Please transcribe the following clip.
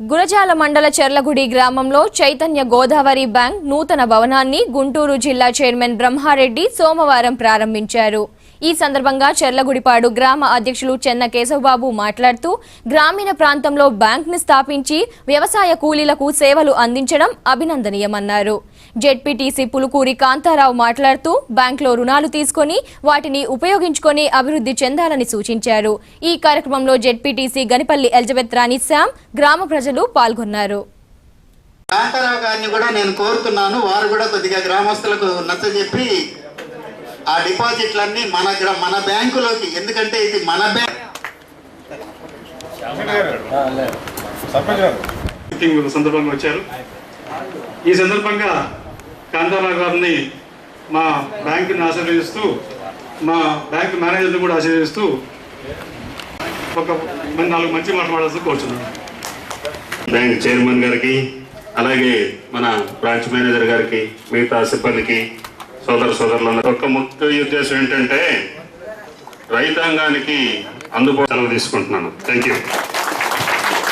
గురజాల మండల చెర్లగుడి గ్రామంలో చైతన్య గోదావరి బ్యాంక్ నూతన భవనాన్ని గుంటూరు జిల్లా చైర్మన్ బ్రహ్మారెడ్డి సోమవారం ప్రారంభించారు. ఈ సందర్భంగా చెర్లగుడిపాడు గ్రామ అధ్యక్షులు చెన్న కేశవబాబు మాట్లాడుతూ గ్రామీణ ప్రాంతంలో బ్యాంక్ను స్థాపించి వ్యవసాయ కూలీలకు సేవలు అందించడం అభినందనీయమన్నారు. జెడ్పీటీసీ పులుకూరి కాంతారావు మాట్లాడుతూ బ్యాంకులో రుణాలు తీసుకొని వాటిని ఉపయోగించుకొని అభివృద్ధి చెందాలని సూచించారు. ఈ కార్యక్రమంలో జెడ్పీటీసీ గనిపల్లి ఎలిజబెత్ రాణి శ్యామ్ గ్రామ ప్రజలు పాల్గొన్నారు. కాంతారావు గారిని కూడా నేను కోరుతున్నాను. వారు కూడా కొద్దిగా గ్రామస్తులకు నచ్చజెప్పి ఆ డిపాజిట్లన్నీ మన మన బ్యాంకులోకి. ఎందుకంటే ఇది మన బ్యాంక్ సందర్భంగా వచ్చారు. ఈ సందర్భంగా కాంతారావు గారిని మా బ్యాంకుని ఆశీర్వదిస్తూ మా బ్యాంక్ మేనేజర్ని కూడా ఆశీర్వదిస్తూ ఒక నాలుగు మంచి మాట్లాడాల్సి కోరుచున్నాను. బ్యాంక్ చైర్మన్ గారికి అలాగే మన బ్రాంచ్ మేనేజర్ గారికి మిగతా సిబ్బందికి సోదర సోదరులందరూ ఒక ముఖ్య ఉద్దేశం ఏంటంటే రైతాంగానికి అందుబాటు తీసుకుంటున్నాను. Thank you